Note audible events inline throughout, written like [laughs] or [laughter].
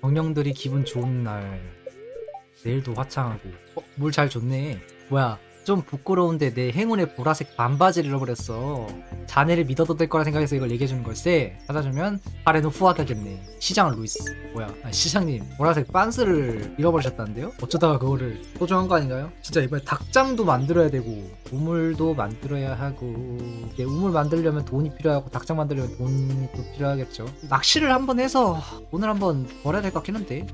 정령들이 기분 좋은 날. 내일도 화창하고. 어, 물 잘 줬네. 뭐야 좀 부끄러운데 내 행운의 보라색 반바지를 잃어버렸어. 자네를 믿어도 될 거라 생각해서 이걸 얘기해 주는 걸세. 찾아주면 아래는 후하다겠네. 시장 루이스. 뭐야? 아, 시장님 보라색 빤스를 잃어버리셨다는데요? 어쩌다가 그거를 소중한 거 아닌가요? 진짜 이번에 닭장도 만들어야 되고 우물도 만들어야 하고 이게 우물 만들려면 돈이 필요하고 닭장 만들려면 돈이 또 필요하겠죠. 낚시를 한번 해서 오늘 한번 벌어야 될 것 같긴 한데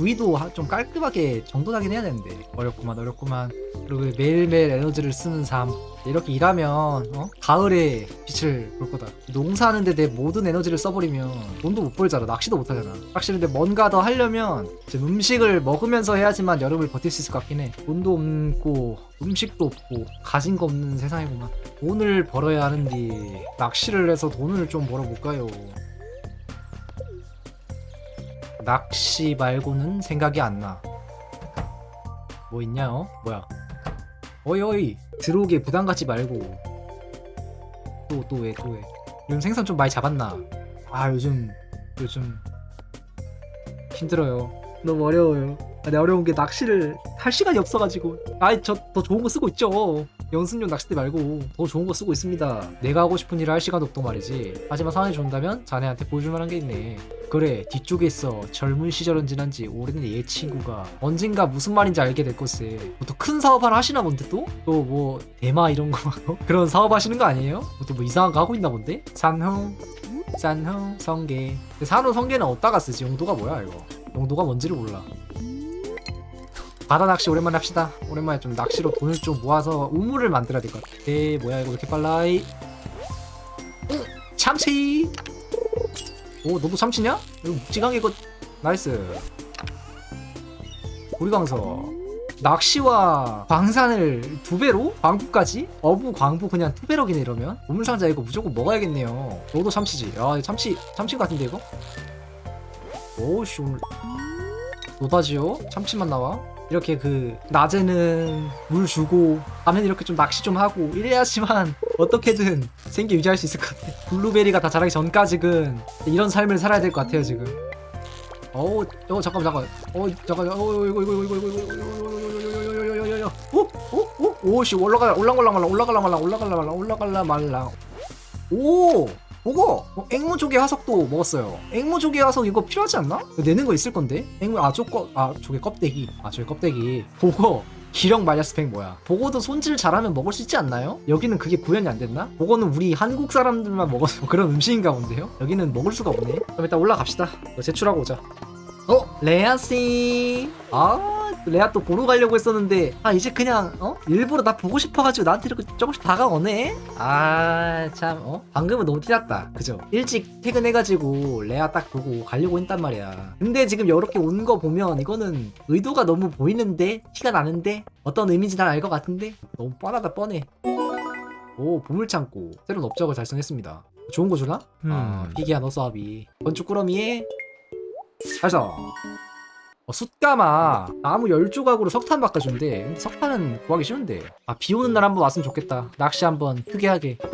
주위도 하- 좀 깔끔하게 정돈하긴 해야 되는데. 어렵구만 어렵구만. 그리고 매일매일 에너지를 쓰는 삶. 이렇게 일하면 어? 가을에 빛을 볼 거다. 농사하는데 내 모든 에너지를 써버리면 돈도 못 벌잖아. 낚시도 못 하잖아. 확실히 근데 뭔가 더 하려면 지금 음식을 먹으면서 해야지만 여름을 버틸 수 있을 것 같긴 해. 돈도 없고 음식도 없고 가진 거 없는 세상이구만. 돈을 벌어야 하는데 낚시를 해서 돈을 좀 벌어볼까요 낚시 말고는 생각이 안 나. 뭐 있냐, 어? 뭐야? 어이, 어이. 들어오게 부담 갖지 말고. 또, 또 왜, 또 왜. 요즘 생선 좀 많이 잡았나? 아, 요즘, 요즘. 힘들어요. 너무 어려워요. 아, 근데 어려운 게 낚시를 할 시간이 없어가지고. 아이, 저 더 좋은 거 쓰고 있죠. 연습용 낚싯대 말고 더 좋은 거 쓰고 있습니다. 내가 하고 싶은 일을 할 시간도 없던 말이지. 하지만 상황이 좋은다면 자네한테 보여줄 만한 게 있네. 그래 뒤쪽에 있어 젊은 시절은 지난 지 오래된 옛 친구가 언젠가 무슨 말인지 알게 될 것에 뭐또큰 사업 하나 하시나 본데 또? 또 뭐 대마 이런 거? [laughs] 그런 사업 하시는 거 아니에요? 또 뭐 이상한 거 하고 있나 본데? 산호 산호 성게 산호 성게는 어디다가 쓰지? 용도가 뭐야 이거 용도가 뭔지를 몰라 바다 낚시 오랜만에 합시다 오랜만에 좀 낚시로 돈을 좀 모아서 우물을 만들어야 될 것 같아 에 뭐야 이거 왜 이렇게 빨라 이 응, 참치 오 너도 참치냐? 이거 묵직하게 이거 나이스 우리광서 낚시와 광산을 두 배로? 광부까지? 어부 광부 그냥 두 배럭이네 이러면 우물상자 이거 무조건 먹어야겠네요 너도 참치지 야 이거 참치 참치 같은데 이거? 오씨 오늘 노다지요? 참치만 나와? 이렇게 그 낮에는 물 주고 밤에는 이렇게 좀 낚시 좀 하고 이래야지만 어떻게든 생계 유지할 수 있을 것 같아요 블루베리가 다 자라기 전까지는 이런 삶을 살아야 될 것 같아요 지금. 어우, 어 잠깐 잠깐. 어 잠깐. 어 이거 이거 이거 이거 이거 이거 오오오 오씨 올라가 올랑올랑 말랑 올라갈라 말랑 올라갈라 말랑 올라갈라 말랑. 오! 보고 어, 앵무 조개 화석도 먹었어요. 앵무 조개 화석 이거 필요하지 않나? 내는 거 있을 건데. 앵무 아 조거 아 조개 껍데기 아 조개 껍데기 보고 기령 마녀 스펙 뭐야? 보고도 손질 잘하면 먹을 수 있지 않나요? 여기는 그게 구현이 안 됐나? 보고는 우리 한국 사람들만 먹어서 [laughs] 그런 음식인가 본데요? 여기는 먹을 수가 없네. 그럼 일단 올라갑시다. 제출하고 오자. 어 레아 씨. 아 레아 또 보러 가려고 했었는데 아 이제 그냥 어 일부러 나 보고 싶어가지고 나한테 이렇게 조금씩 다가오네. 아참 어 방금은 너무 티났다. 그죠? 일찍 퇴근해가지고 레아 딱 보고 가려고 했단 말이야. 근데 지금 이렇게 온 거 보면 이거는 의도가 너무 보이는데 티가 나는데 어떤 의미인지 난 알 것 같은데 너무 뻔하다 뻔해. 오 보물창고 새로운 업적을 달성했습니다. 좋은 거 주나? 아 피기야 너서합이 건축 꾸러미에 살성 어, 숯가마 나무 10조각으로 석탄 바꿔준대. 근데 석탄은 구하기 쉬운데. 아 비 오는 날 한번 왔으면 좋겠다. 낚시 한번 크게 하게 [laughs]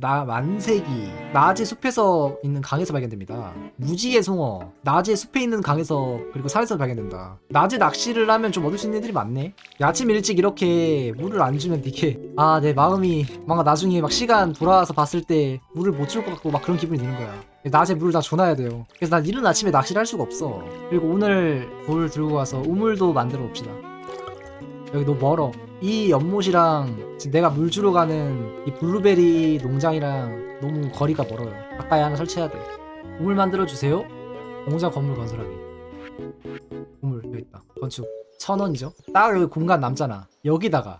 나 만세기 낮에 숲에서 있는 강에서 발견됩니다. 무지개 송어 낮에 숲에 있는 강에서 그리고 산에서 발견된다. 낮에 낚시를 하면 좀 얻을 수 있는 애들이 많네. 아침 일찍 이렇게 물을 안 주면 이게 아 내 마음이 뭔가 나중에 막 시간 돌아와서 봤을 때 물을 못 줄 것 같고 막 그런 기분이 드는 거야. 낮에 물을 다 줘놔야 돼요. 그래서 난 이른 아침에 낚시를 할 수가 없어. 그리고 오늘 돌 들고 가서 우물도 만들어 봅시다 여기 너무 멀어. 이 연못이랑 지금 내가 물 주러 가는 이 블루베리 농장이랑 너무 거리가 멀어요. 가까이 하나 설치해야 돼. 우물 만들어 주세요. 농장 건물 건설하기. 우물 여기 있다. 건축. 천 원이죠? 딱 여기 공간 남잖아. 여기다가.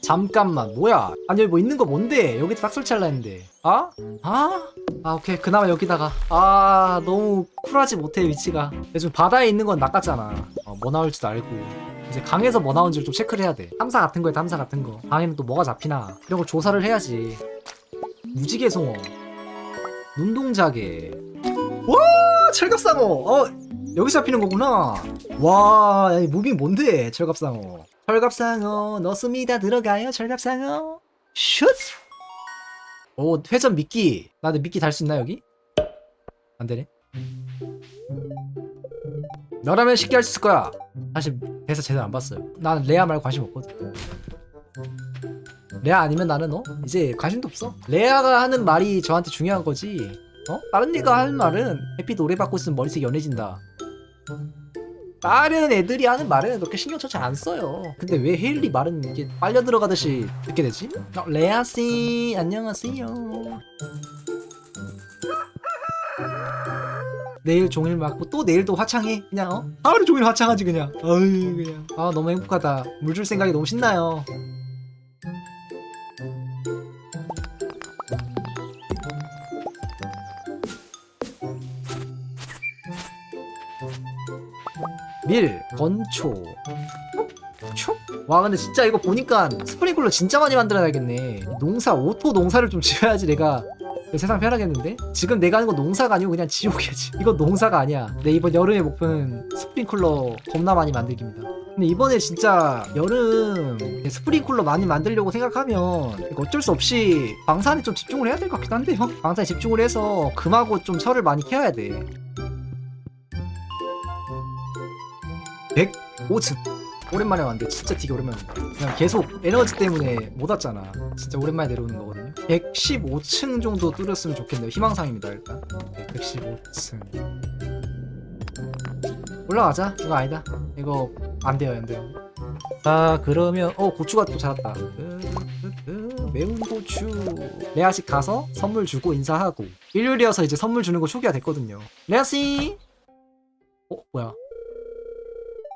잠깐만 뭐야? 아니 여기 뭐 있는 거 뭔데? 여기 딱 설치할라 했는데. 아? 아? 아 오케이. 그나마 여기다가. 아 너무 쿨하지 못해 위치가. 요즘 바다에 있는 건 낚았잖아. 어, 뭐 나올지도 알고 이제 강에서 뭐 나온지를 좀 체크를 해야 돼. 탐사 같은 거에 탐사 같은 거. 강에는 또 뭐가 잡히나. 이런 거 조사를 해야지. 무지개 송어. 눈동자개. 와 철갑상어. 어 여기 잡히는 거구나. 와 야, 이 무빙 뭔데 철갑상어? 철갑상어 넣습니다. 들어가요 철갑상어. 슛! 오 회전 미끼. 나도 미끼 달 수 있나 여기? 안 되네. 너라면 쉽게 할 수 있을 거야. 사실 대사 제대로 안 봤어요 나는 레아 말고 관심 없거든 레아 아니면 나는 어? 이제 관심도 없어 레아가 하는 말이 저한테 중요한 거지 어? 다른 애가 하는 말은 해피 노래 받고 있으면 머릿속이 연해진다 다른 애들이 하는 말은 그렇게 신경 잘안 써요. 근데 왜 헤일리 말은 이게 빨려 들어가듯이 듣게 되지? 어, 레아 씨 안녕하세요. 내일 종일 맞고 또 내일도 화창해? 그냥 어? 하루 종일 화창하지 그냥. 어이 그냥. 아 너무 행복하다. 물 줄 생각이 너무 신나요. 밀 건초. 촉? 와 근데 진짜 이거 보니까 스프링클러 진짜 많이 만들어야겠네. 농사 오토 농사를 좀 지어야지 내가 세상 편하겠는데? 지금 내가 하는 건 농사가 아니고 그냥 지옥이야지. [laughs] 이건 농사가 아니야. 내 이번 여름의 목표는 스프링클러 겁나 많이 만들기입니다. 근데 이번에 진짜 여름 스프링클러 많이 만들려고 생각하면 어쩔 수 없이 방산에 좀 집중을 해야 될 것 같긴 한데요. [laughs] 방산에 집중을 해서 금하고 좀 철을 많이 캐야 돼. 105층 오랜만에 왔는데 진짜 되게 오랜만에 그냥 계속 에너지 때문에 못 왔잖아. 진짜 오랜만에 내려오는 거거든요. 115층 정도 뚫었으면 좋겠네요. 희망상입니다 일단. 115층. 올라가자. 이거 아니다. 이거 안 돼요 안 돼요. 자 그러면 어 고추가 또 자랐다. 매운 고추. 레아식 가서 선물 주고 인사하고. 일요일이어서 이제 선물 주는 거 초기화 됐거든요. 레아씨! 어 뭐야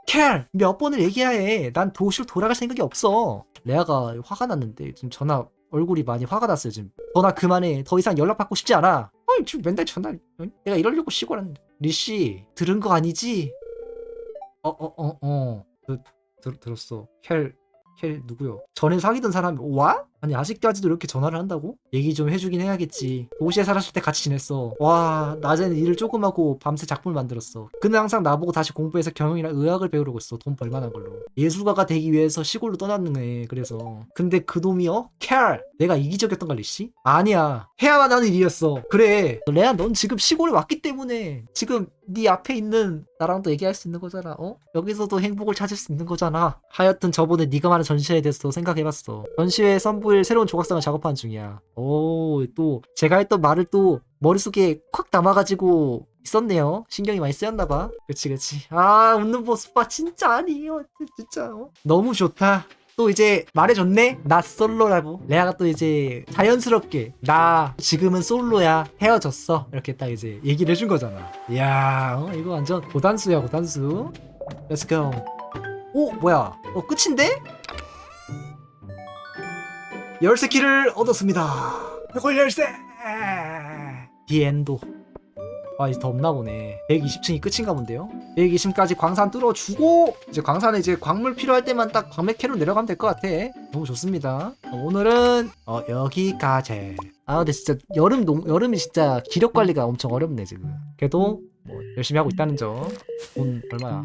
캘! 몇 번을 얘기해야 해. 난 도시로 돌아갈 생각이 없어. 레아가 화가 났는데 지금 전화 얼굴이 많이 화가 났어요 지금. 전화 그만해. 더 이상 연락 받고 싶지 않아. 어이 지금 맨날 전화. 어? 내가 이러려고 시골 왔는데. 리씨 들은 거 아니지? 어어어 어. 그, 들, 들었어. 캘. 캘 누구요? 전에 사귀던 사람이 와? 아니 아직까지도 이렇게 전화를 한다고? 얘기 좀 해주긴 해야겠지 도시에 살았을 때 같이 지냈어 와 낮에는 일을 조금 하고 밤새 작품을 만들었어 그는 항상 나보고 다시 공부해서 경영이나 의학을 배우려고 했어 돈 벌만한 걸로 예술가가 되기 위해서 시골로 떠났네 그래서 근데 그 놈이 어? 캘! 내가 이기적이었던 걸 리씨? 아니야 해야만 하는 일이었어 그래 레아 넌 지금 시골에 왔기 때문에 지금 네 앞에 있는 나랑도 얘기할 수 있는 거잖아. 어? 여기서도 행복을 찾을 수 있는 거잖아. 하여튼 저번에 네가 말한 전시회에 대해서 생각해봤어. 전시회에 선보일 새로운 조각상을 작업하는 중이야. 오 또 제가 했던 말을 또 머릿속에 콱 담아가지고 있었네요. 신경이 많이 쓰였나봐. 그치 그치. 아 웃는 모습 봐. 진짜 아니에요. 진짜. 어? 너무 좋다 또 이제 말해줬네? 나 솔로라고. 레아가 또 이제 자연스럽게 나 지금은 솔로야 헤어졌어. 이렇게 딱 이제 얘기를 해준 거잖아. 이야 어, 이거 완전 고단수야 고단수. 렛츠고 오 뭐야? 어 끝인데? 열쇠 키를 얻었습니다. 이걸 열쇠! 디엔도. 아 이제 더 없나 보네. 120층이 끝인가 본데요 120층까지 광산 뚫어주고 이제 광산에 이제 광물 필요할 때만 딱 광맥 캐로 내려가면 될 것 같아. 너무 좋습니다. 어, 오늘은 어 여기까지. 아 근데 진짜 여름 농 여름이 진짜 기력 관리가 엄청 어렵네 지금. 그래도 뭐 열심히 하고 있다는 점돈 얼마야